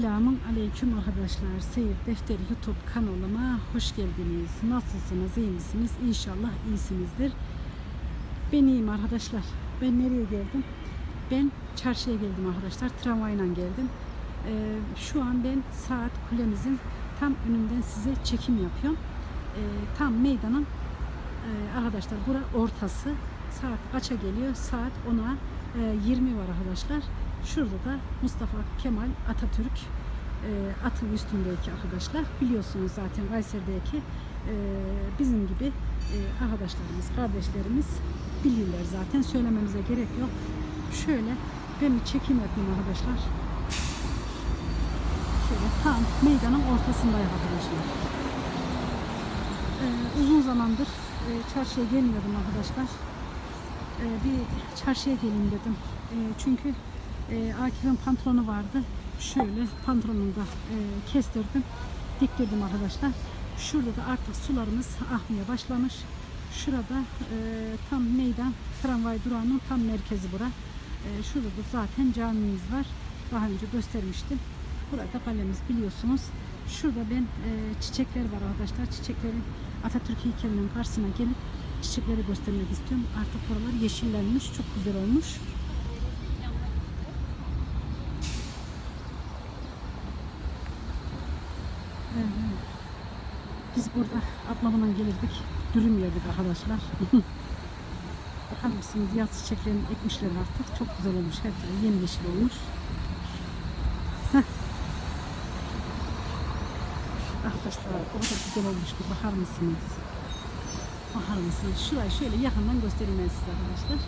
Selamun Aleyküm arkadaşlar. Seyir Defteri YouTube kanalıma hoş geldiniz. Nasılsınız? iyi misiniz? İnşallah iyisinizdir. Ben iyiyim arkadaşlar. Ben nereye geldim? Ben çarşıya geldim arkadaşlar. Tramvayla geldim. Ee, şu an ben saat kulemizin tam önünden size çekim yapıyorum. Ee, tam meydanın e, arkadaşlar bura ortası. Saat kaça geliyor? Saat 10'a e, 20 var arkadaşlar. Şurada da Mustafa Kemal Atatürk e, atın üstündeki arkadaşlar. Biliyorsunuz zaten Kayseri'deki e, bizim gibi e, arkadaşlarımız, kardeşlerimiz bilirler zaten. Söylememize gerek yok. Şöyle ben bir çekim yapayım arkadaşlar. Şöyle tam meydanın ortasındayım arkadaşlar. E, uzun zamandır e, çarşıya gelmiyordum arkadaşlar. E, bir çarşıya gelin dedim. E, çünkü e, Akif'in pantolonu vardı. Şöyle pantolonunu da e, kestirdim. Diktirdim arkadaşlar. Şurada da artık sularımız akmaya başlamış. Şurada e, tam meydan tramvay durağının tam merkezi bura. E, şurada da zaten camimiz var. Daha önce göstermiştim. Burada kalemiz biliyorsunuz. Şurada ben e, çiçekler var arkadaşlar. Çiçeklerin Atatürk heykelinin karşısına gelip çiçekleri göstermek istiyorum. Artık buralar yeşillenmiş. Çok güzel olmuş. Evet. Biz burada ablamla gelirdik. Dürüm yerdik arkadaşlar. Bakar mısınız yaz çiçeklerini ekmişler artık. Çok güzel olmuş. Her tarafı yemyeşil olmuş. Heh. Arkadaşlar o kadar güzel olmuş ki bakar mısınız? Bakar mısınız? Şurayı şöyle yakından göstereyim ben size arkadaşlar.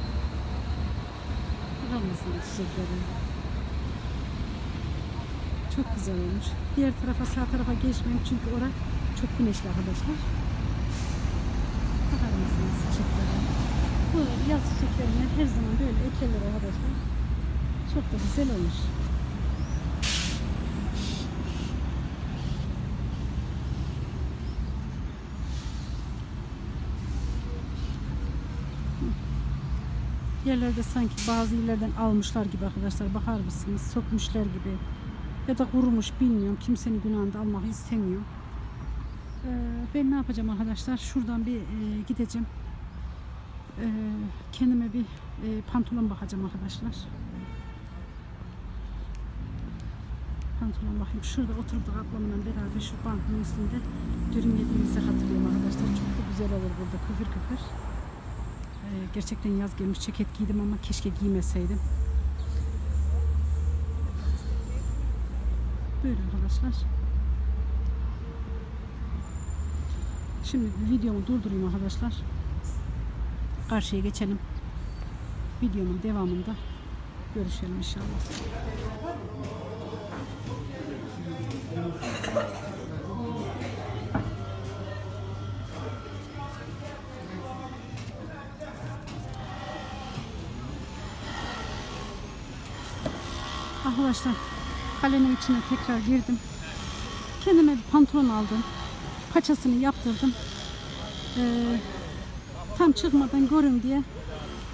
Bakar mısınız çiçekleri? Çok güzel olmuş. Diğer tarafa sağ tarafa geçmeyeyim çünkü orası çok güneşli arkadaşlar. Bakar mısınız çiçeklere? Bu yaz çiçeklerini her zaman böyle ekerler arkadaşlar. Çok da güzel olmuş. Yerlerde sanki bazı yerlerden almışlar gibi arkadaşlar. Bakar mısınız? Sökmüşler gibi. Ya da kurumuş bilmiyorum. Kimsenin günahını da almak istemiyorum. Ben ne yapacağım arkadaşlar? Şuradan bir e, gideceğim. Ee, kendime bir e, pantolon bakacağım arkadaşlar. Pantolon bakayım. Şurada oturduk ablamla beraber şu bankın üstünde dürüm yediğimizi hatırlıyorum arkadaşlar. Çok da güzel olur burada küfür küfür. Ee, gerçekten yaz gelmiş ceket giydim ama keşke giymeseydim. Böyle arkadaşlar. Şimdi videomu durdurayım arkadaşlar. Karşıya geçelim. Videomun devamında görüşelim inşallah. Arkadaşlar kalenin içine tekrar girdim. Kendime bir pantolon aldım. Paçasını yaptırdım. Ee, tam çıkmadan görün diye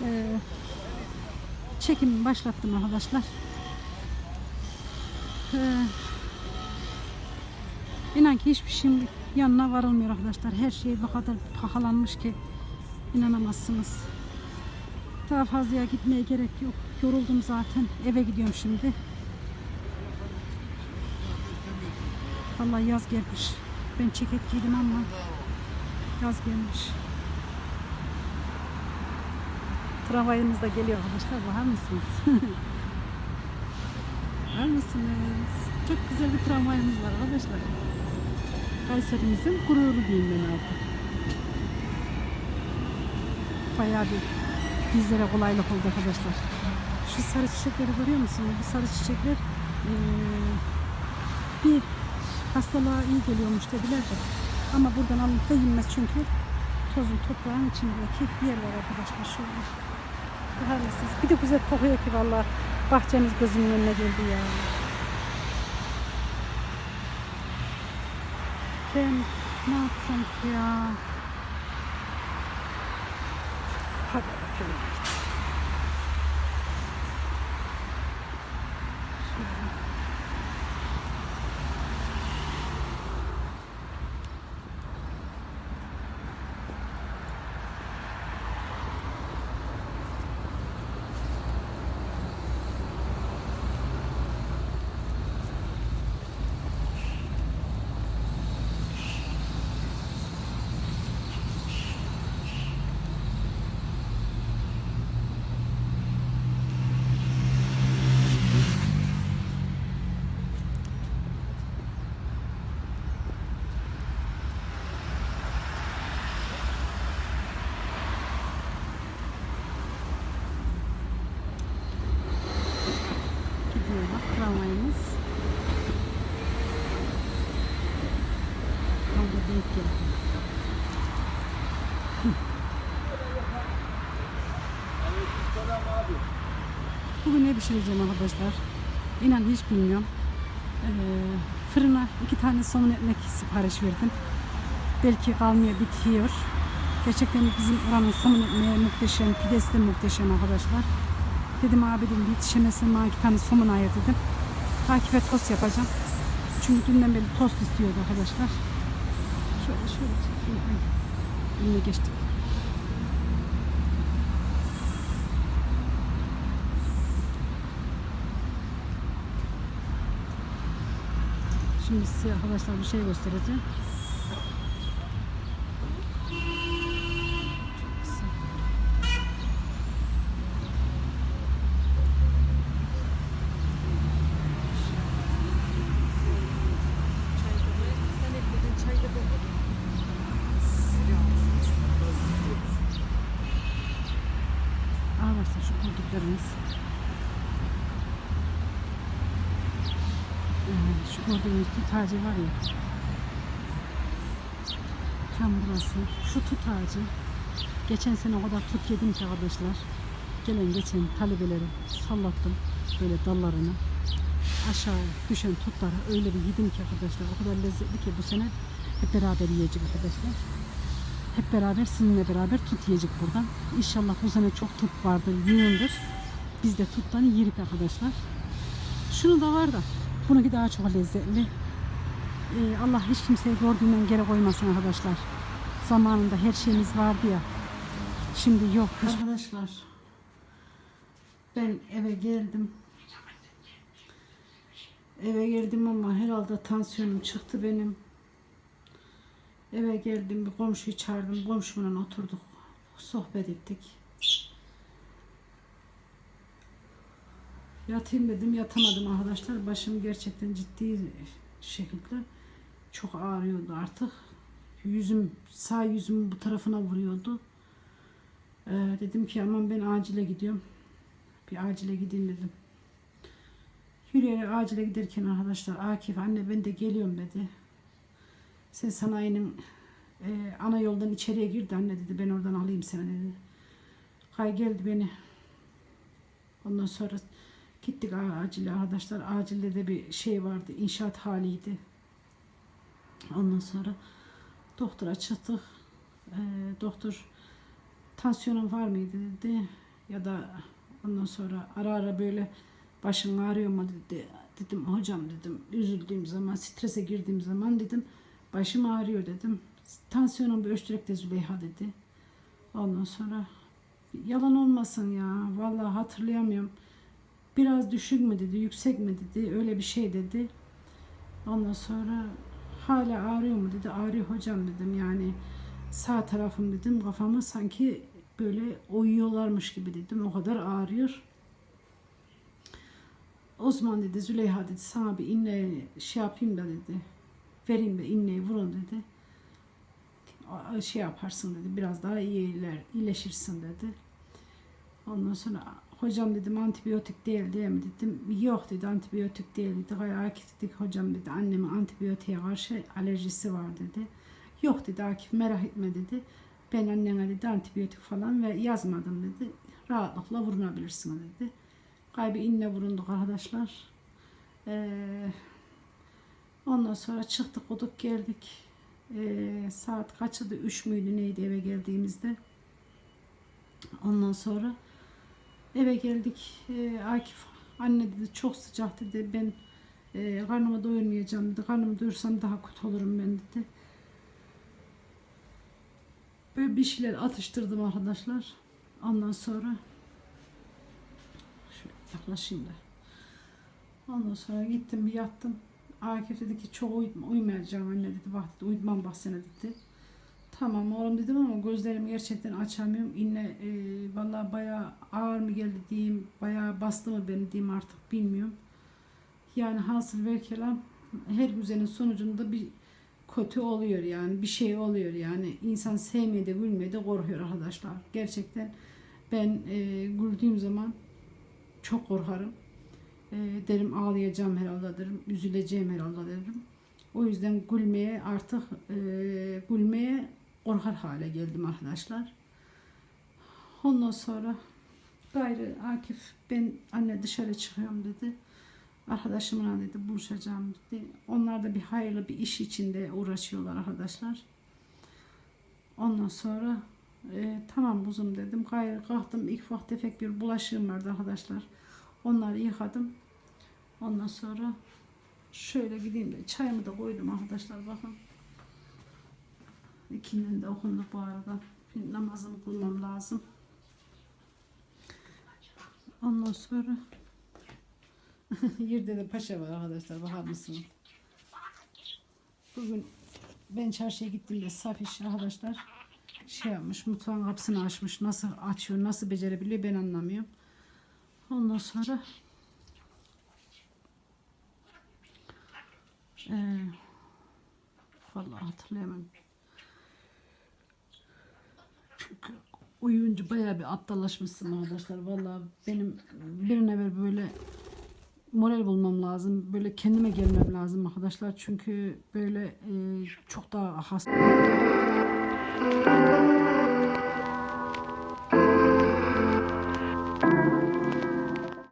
e, çekimi başlattım arkadaşlar. Ee, inan ki hiçbir şeyin yanına varılmıyor arkadaşlar. Her şey bu kadar pahalanmış ki inanamazsınız. Daha fazlaya gitmeye gerek yok. Yoruldum zaten. Eve gidiyorum şimdi. Vallahi yaz gelmiş. Ben ceket giydim ama yaz gelmiş. Tramvayımız da geliyor arkadaşlar. Bakar mısınız? Bakar mısınız? Çok güzel bir tramvayımız var arkadaşlar. Kayserimizin gururu diyeyim ben artık. Bayağı bir bizlere kolaylık oldu arkadaşlar. Şu sarı çiçekleri görüyor musunuz? Bu sarı çiçekler bir hastalığa iyi geliyormuş dediler de. Ama buradan alınıp da yenmez çünkü tozun toprağın içindeki yerler arkadaşlar şöyle. Mısınız? Bir de güzel kokuyor ki valla bahçemiz gözümün önüne geldi ya. Ben ne yapsam ki ya? Hadi bakalım. Pişireceğim arkadaşlar? İnan hiç bilmiyorum. Ee, fırına iki tane somun ekmek sipariş verdim. Belki kalmıyor, bitiyor. Gerçekten bizim oranın somun ekmeği muhteşem, pidesi de muhteşem arkadaşlar. Dedim abi dedim yetişemezsin bana iki tane somun ayır dedim. Takife tost yapacağım. Çünkü dünden beri tost istiyordu arkadaşlar. Şöyle şöyle çekeyim. Önüne geçtik. Şimdi size arkadaşlar bir şey göstereceğim. Arkadaşlar şu kurduklarımız. Ee, Şu gördüğünüz tut ağacı var ya. Tam burası. Şu tut ağacı. Geçen sene o kadar tut yedim ki arkadaşlar. Gelen geçen talebeleri sallattım böyle dallarını. Aşağı düşen tutları öyle bir yedim ki arkadaşlar. O kadar lezzetli ki bu sene hep beraber yiyecek arkadaşlar. Hep beraber sizinle beraber tut yiyecek buradan. İnşallah bu sene çok tut vardır, yığındır. Biz de tuttan yiyirik arkadaşlar. Şunu da var da bununki daha çok lezzetli. Ee, Allah hiç kimseyi gördüğünden geri koymasın arkadaşlar. Zamanında her şeyimiz vardı ya. Şimdi yok. Arkadaşlar ben eve geldim. Eve geldim ama herhalde tansiyonum çıktı benim. Eve geldim bir komşuyu çağırdım. Komşumla oturduk. Sohbet ettik. Yatayım dedim yatamadım arkadaşlar. Başım gerçekten ciddi şekilde çok ağrıyordu artık. Yüzüm sağ yüzümün bu tarafına vuruyordu. Ee, dedim ki aman ben acile gidiyorum. Bir acile gideyim dedim. Yürüyerek acile giderken arkadaşlar Akif anne ben de geliyorum dedi. Sen sanayinin e, ana yoldan içeriye girdi anne dedi. Ben oradan alayım seni dedi. Kay geldi beni. Ondan sonra gittik acile arkadaşlar. Acilde de bir şey vardı. inşaat haliydi. Ondan sonra doktora çıktık. E, doktor tansiyonun var mıydı dedi. Ya da ondan sonra ara ara böyle başın ağrıyor mu dedi. Dedim hocam dedim üzüldüğüm zaman strese girdiğim zaman dedim başım ağrıyor dedim. Tansiyonum bir ölçtürek de Züleyha dedi. Ondan sonra yalan olmasın ya vallahi hatırlayamıyorum. Biraz düşük mü dedi, yüksek mi dedi, öyle bir şey dedi. Ondan sonra hala ağrıyor mu dedi, ağrıyor hocam dedim yani sağ tarafım dedim kafamı sanki böyle oyuyorlarmış gibi dedim o kadar ağrıyor. Osman dedi Züleyha dedi sana bir inne şey yapayım da dedi vereyim de inneyi vurun dedi şey yaparsın dedi biraz daha iyiler iyileşirsin dedi. Ondan sonra hocam dedim antibiyotik değil diye mi dedim. Yok dedi antibiyotik değil dedi. Hayır Akif dedik hocam dedi annemin antibiyotiğe karşı alerjisi var dedi. Yok dedi Akif merak etme dedi. Ben annene dedi antibiyotik falan ve yazmadım dedi. Rahatlıkla vurunabilirsin dedi. Kaybı inne vurunduk arkadaşlar. Ee, ondan sonra çıktık oduk geldik. Ee, saat kaçıydı? Üç müydü neydi eve geldiğimizde. Ondan sonra eve geldik. Ee, Akif anne dedi çok sıcak dedi. Ben e, karnımı doyurmayacağım dedi. Karnımı doyursam daha kötü olurum ben dedi. Böyle bir şeyler atıştırdım arkadaşlar. Ondan sonra şöyle yaklaşayım da. Ondan sonra gittim bir yattım. Akif dedi ki çok uyutma, uyumayacağım anne dedi. Bak dedi uyutmam bak sene dedi. Tamam oğlum dedim ama gözlerimi gerçekten açamıyorum. Yine e, vallahi bayağı ağır mı geldi diyeyim, bayağı bastı mı beni diyeyim artık bilmiyorum. Yani hasıl ve kelam her güzelin sonucunda bir kötü oluyor yani bir şey oluyor yani insan sevmeye de gülmeye de korkuyor arkadaşlar. Gerçekten ben e, güldüğüm zaman çok korkarım. E, derim ağlayacağım herhalde derim, üzüleceğim herhalde derim. O yüzden gülmeye artık e, gülmeye korkar hale geldim arkadaşlar. Ondan sonra Gayrı Akif ben anne dışarı çıkıyorum dedi. Arkadaşımla dedi buluşacağım dedi. Onlar da bir hayırlı bir iş içinde uğraşıyorlar arkadaşlar. Ondan sonra e, tamam buzum dedim. Gayrı kalktım ilk ufak tefek bir bulaşığım vardı arkadaşlar. Onları yıkadım. Ondan sonra şöyle gideyim de çayımı da koydum arkadaşlar bakın. İkinin de okundu bu arada. Şimdi namazımı kılmam lazım. Ondan sonra yerde de paşa var arkadaşlar bakar mısınız? Bugün ben çarşıya gittiğimde Safiş arkadaşlar şey yapmış mutfağın kapısını açmış nasıl açıyor nasıl becerebiliyor ben anlamıyorum. Ondan sonra eee vallahi hatırlayamam. Uyuyunca bayağı bir aptallaşmışsın arkadaşlar. Vallahi benim bir evvel böyle moral bulmam lazım. Böyle kendime gelmem lazım arkadaşlar. Çünkü böyle e, çok daha hasta.